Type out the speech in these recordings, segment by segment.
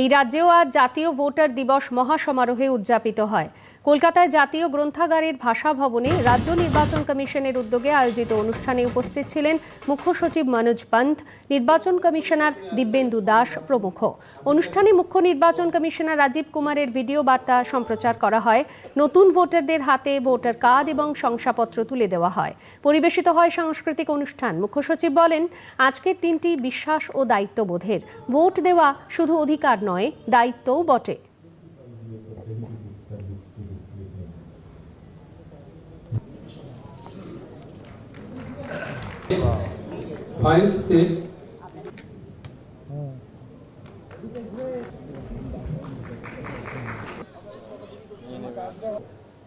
এই রাজ্যেও আজ জাতীয় ভোটার দিবস মহাসমারোহে উদযাপিত হয়। কলকাতায় জাতীয় গ্রন্থাগারের ভাষা ভবনে রাজ্য নির্বাচন কমিশনের উদ্যোগে আয়োজিত অনুষ্ঠানে উপস্থিত ছিলেন মুখ্য সচিব মনোজ পন্থ, নির্বাচন কমিশনার দিব্যেন্দু দাস প্রমুখ। অনুষ্ঠানে মুখ্য নির্বাচন কমিশনার রাজীব কুমারের ভিডিও বার্তা সম্প্রচার করা হয়। নতুন ভোটারদের হাতে ভোটার কার্ড এবং শংসাপত্র তুলে দেওয়া হয়। পরিবেশিত হয় সাংস্কৃতিক অনুষ্ঠান। মুখ্য সচিব বলেন, আজকের দিনটি বিশ্বাস ও দায়িত্ববোধের। ভোট দেওয়া শুধু অধিকার নয় দায়িত্বও বটে।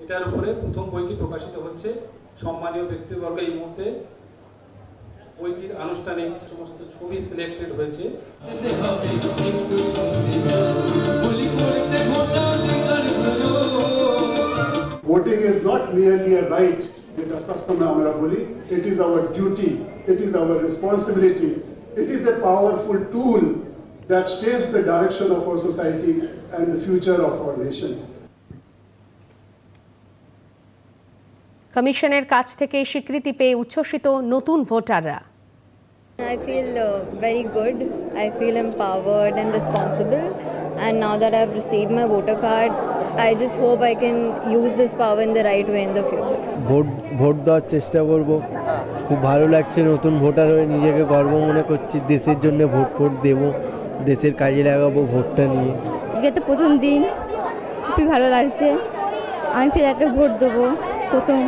এটার উপরে প্রথম বইটি প্রকাশিত হচ্ছে সম্মানীয় ব্যক্তিবর্গ এই মুহূর্তে বইটির আনুষ্ঠানিক সমস্ত ছবি সিলেক্টেড হয়েছে Voting is not merely a right, যেটা সবসময় আমরা বলি, it is our duty, it is our responsibility, it is a powerful tool that shapes the direction of our society and the future of our nation. কমিশনের কাছ থেকে স্বীকৃতি পেয়ে উচ্ছ্বসিত নতুন ভোটাররা। I feel uh, very good. I feel empowered and responsible. And now that I've received my voter card, I just hope I can use this power in the right way in the future. Vote vote দেওয়ার চেষ্টা করব। খুব ভালো লাগছে নতুন voter হয়ে নিজেকে গর্ব মনে করছি। দেশের জন্য ভোট ফোট দেব দেশের কাজে লাগাবো ভোটটা নিয়ে। আজকে একটা প্রথম দিন। খুবই ভালো লাগছে। আমি ফের একটা ভোট দেবো প্রথম।